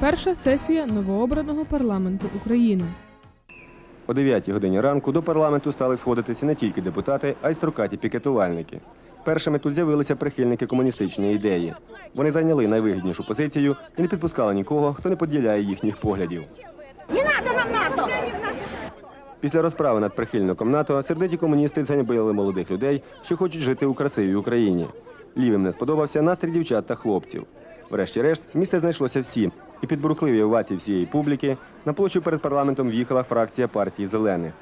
Перша сесія новообраного парламенту України. О 9 годині ранку до парламенту стали сходитися не тільки депутати, а й строкаті пікетувальники. Першими тут з'явилися прихильники комуністичної ідеї. Вони зайняли найвигіднішу позицію і не підпускали нікого, хто не поділяє їхніх поглядів. Не надо нам НАТО! Після розправи над прихильником НАТО сердиті комуністи зганьбили молодих людей, що хочуть жити у красивій Україні. Лівим не сподобався настрій дівчат та хлопців. Врешті-решт, місце знайшлося всі, і під бурхливі овації всієї публіки на площу перед парламентом в'їхала фракція партії зелених.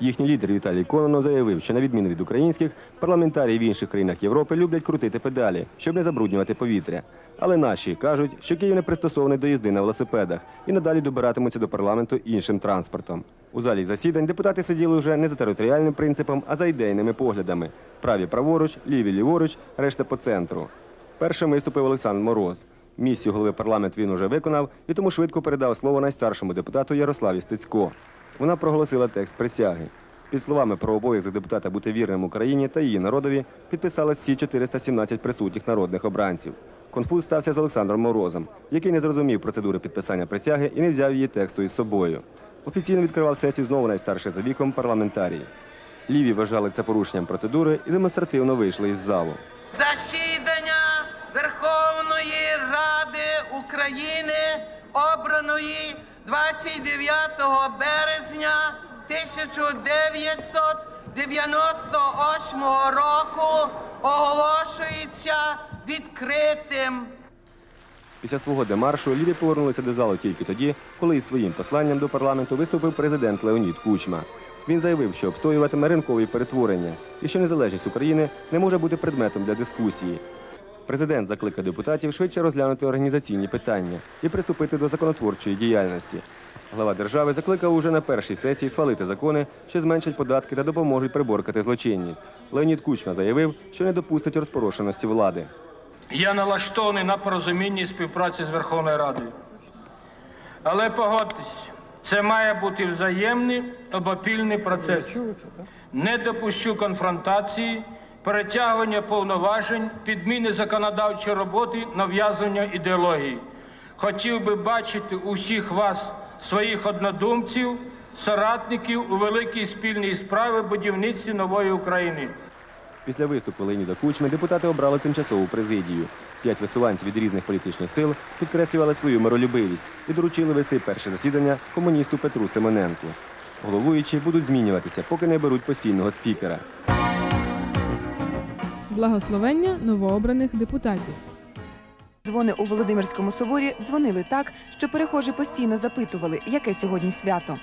Їхній лідер Віталій Кононов заявив, що на відміну від українських, парламентарії в інших країнах Європи люблять крутити педалі, щоб не забруднювати повітря. Але наші кажуть, що Київ не пристосований до їзди на велосипедах і надалі добиратимуться до парламенту іншим транспортом. У залі засідань депутати сиділи вже не за територіальним принципом, а за ідейними поглядами: праві праворуч, ліві ліворуч, решта по центру. Першим виступив Олександр Мороз. Місію голови парламенту він уже виконав і тому швидко передав слово найстаршому депутату Ярославі Стецько. Вона проголосила текст присяги. Під словами про обов'язок депутата бути вірним Україні та її народові підписали всі 417 присутніх народних обранців. Конфуз стався з Олександром Морозом, який не зрозумів процедури підписання присяги і не взяв її тексту із собою. Офіційно відкривав сесію знову найстарший за віком парламентарій. Ліві вважали це порушенням процедури і демонстративно вийшли із залу. засідання Верховної Ради України, обраної 29 березня 1998 року, оголошується відкритим. Після свого демаршу ліві повернулися до залу тільки тоді, коли із своїм посланням до парламенту виступив президент Леонід Кучма. Він заявив, що обстоюватиме ринкові перетворення і що незалежність України не може бути предметом для дискусії. Президент закликав депутатів швидше розглянути організаційні питання і приступити до законотворчої діяльності. Глава держави закликав уже на першій сесії схвалити закони, що зменшать податки та допоможуть приборкати злочинність. Леонід Кучма заявив, що не допустить розпорошеності влади. Я налаштований на порозумінні і співпраці з Верховною Радою. Але погодьтесь, це має бути взаємний обопільний процес. Не допущу конфронтації, перетягування повноважень, підміни законодавчої роботи, нав'язування ідеології. Хотів би бачити усіх вас, своїх однодумців, соратників у великій спільній справі будівництві нової України. Після виступу Леоніда Кучми депутати обрали тимчасову президію. П'ять висуванців від різних політичних сил підкреслювали свою миролюбивість і доручили вести перше засідання комуністу Петру Семененку. Головуючі будуть змінюватися, поки не беруть постійного спікера. Благословення новообраних депутатів. Дзвони у Володимирському соборі дзвонили так, що перехожі постійно запитували, яке сьогодні свято.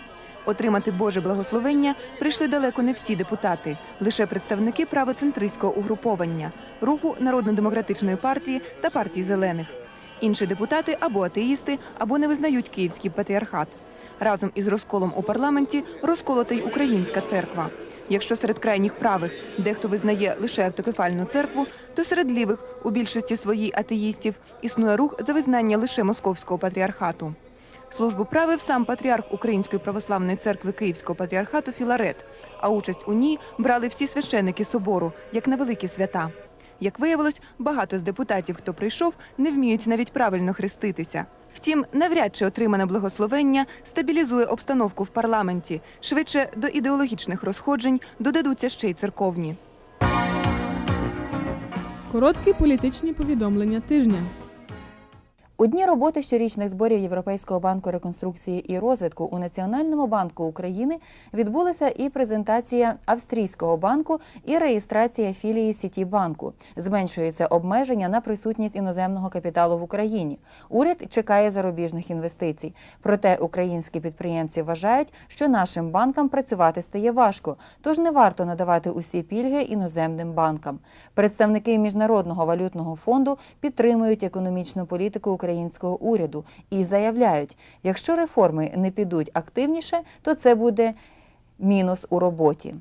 Отримати Боже благословення прийшли далеко не всі депутати, лише представники правоцентристського угруповання, руху Народно-демократичної партії та партії зелених. Інші депутати або атеїсти, або не визнають київський патріархат. Разом із розколом у парламенті розколота й українська церква. Якщо серед крайніх правих дехто визнає лише автокефальну церкву, то серед лівих у більшості своїй атеїстів існує рух за визнання лише московського патріархату. Службу правив сам патріарх Української православної церкви Київського патріархату Філарет, а участь у ній брали всі священики собору, як на великі свята. Як виявилось, багато з депутатів, хто прийшов, не вміють навіть правильно хреститися. Втім, навряд чи отримане благословення стабілізує обстановку в парламенті. Швидше до ідеологічних розходжень додадуться ще й церковні. Короткі політичні повідомлення тижня. У дні роботи щорічних зборів Європейського банку реконструкції і розвитку у Національному банку України відбулася і презентація австрійського банку і реєстрація філії Сіті банку. Зменшується обмеження на присутність іноземного капіталу в Україні. Уряд чекає зарубіжних інвестицій. Проте українські підприємці вважають, що нашим банкам працювати стає важко, тож не варто надавати усі пільги іноземним банкам. Представники міжнародного валютного фонду підтримують економічну політику українського уряду і заявляють, якщо реформи не підуть активніше, то це буде мінус у роботі.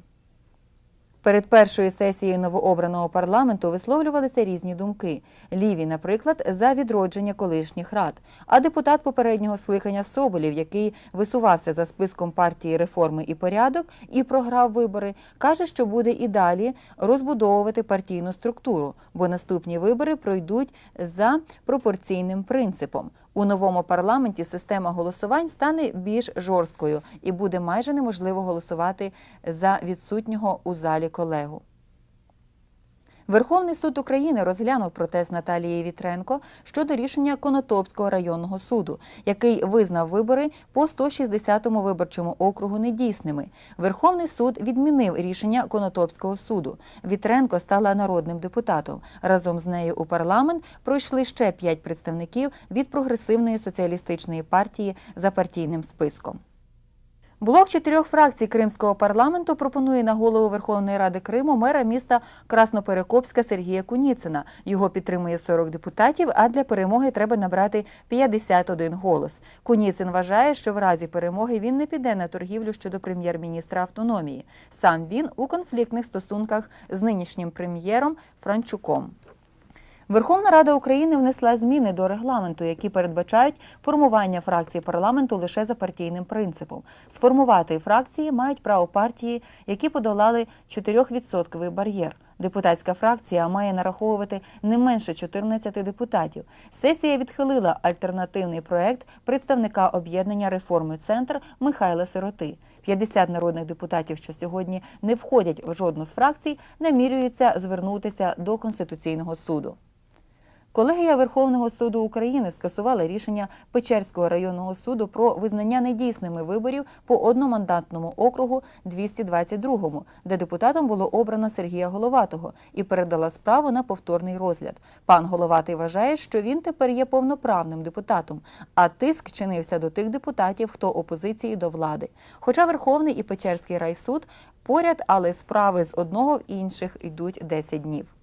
Перед першою сесією новообраного парламенту висловлювалися різні думки. Ліві, наприклад, за відродження колишніх рад. А депутат попереднього скликання Соболєв, який висувався за списком партії реформи і порядок і програв вибори, каже, що буде і далі розбудовувати партійну структуру, бо наступні вибори пройдуть за пропорційним принципом. У новому парламенті система голосувань стане більш жорсткою і буде майже неможливо голосувати за відсутнього у залі колегу. Верховний суд України розглянув протест Наталії Вітренко щодо рішення Конотопського районного суду, який визнав вибори по 160-му виборчому округу недійсними. Верховний суд відмінив рішення Конотопського суду. Вітренко стала народним депутатом. Разом з нею у парламент пройшли ще п'ять представників від прогресивної соціалістичної партії за партійним списком. Блок чотирьох фракцій Кримського парламенту пропонує на голову Верховної Ради Криму мера міста Красноперекопська Сергія Куніцина. Його підтримує 40 депутатів, а для перемоги треба набрати 51 голос. Куніцин вважає, що в разі перемоги він не піде на торгівлю щодо прем'єр-міністра автономії. Сам він у конфліктних стосунках з нинішнім прем'єром Франчуком. Верховна Рада України внесла зміни до регламенту, які передбачають формування фракцій парламенту лише за партійним принципом. Сформувати фракції мають право партії, які подолали 4% бар'єр. Депутатська фракція має нараховувати не менше 14 депутатів. Сесія відхилила альтернативний проект представника об'єднання реформи Центр Михайла Сироти. 50 народних депутатів, що сьогодні не входять в жодну з фракцій, намірюються звернутися до Конституційного суду. Колегія Верховного суду України скасувала рішення Печерського районного суду про визнання недійсними виборів по одномандатному округу 222-му, де депутатом було обрано Сергія Головатого і передала справу на повторний розгляд. Пан Головатий вважає, що він тепер є повноправним депутатом, а тиск чинився до тих депутатів, хто опозиції до влади. Хоча Верховний і Печерський райсуд поряд, але справи з одного в інших йдуть 10 днів.